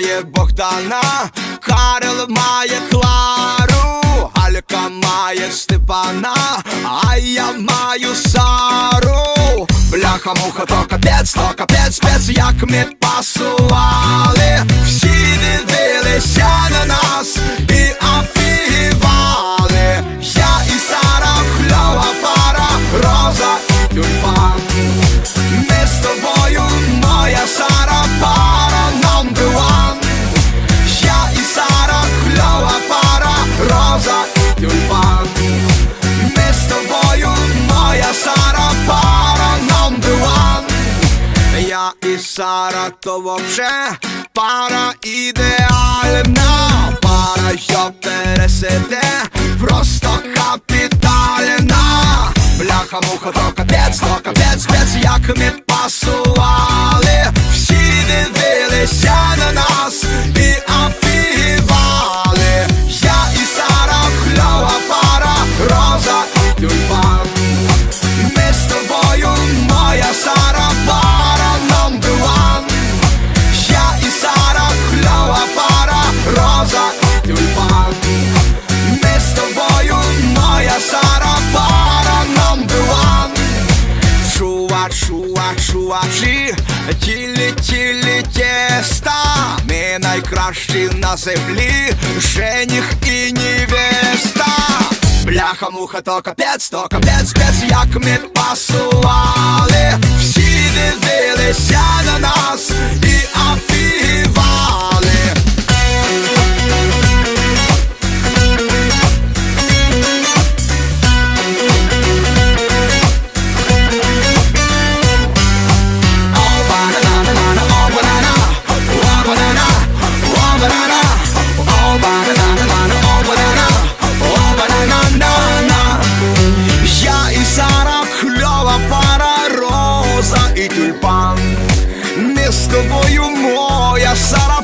має Богдана, Карел має Клару, Алька має Степана, а я маю Сару. Бляха, муха, то капець, то капець, спец, як ми пасували Сара, то вообще пара ідеальна, пара, що пересиде, просто Чува, чува, чувачі, тілі, тілі тіста. Ми найкращі на землі, жених і невеста. Бляха, муха, то капець, то капець, капець, як ми пасували. Всі дивилися на нас Я і Сара, пара, роза і тюльпан. Ми з тобою моя Сара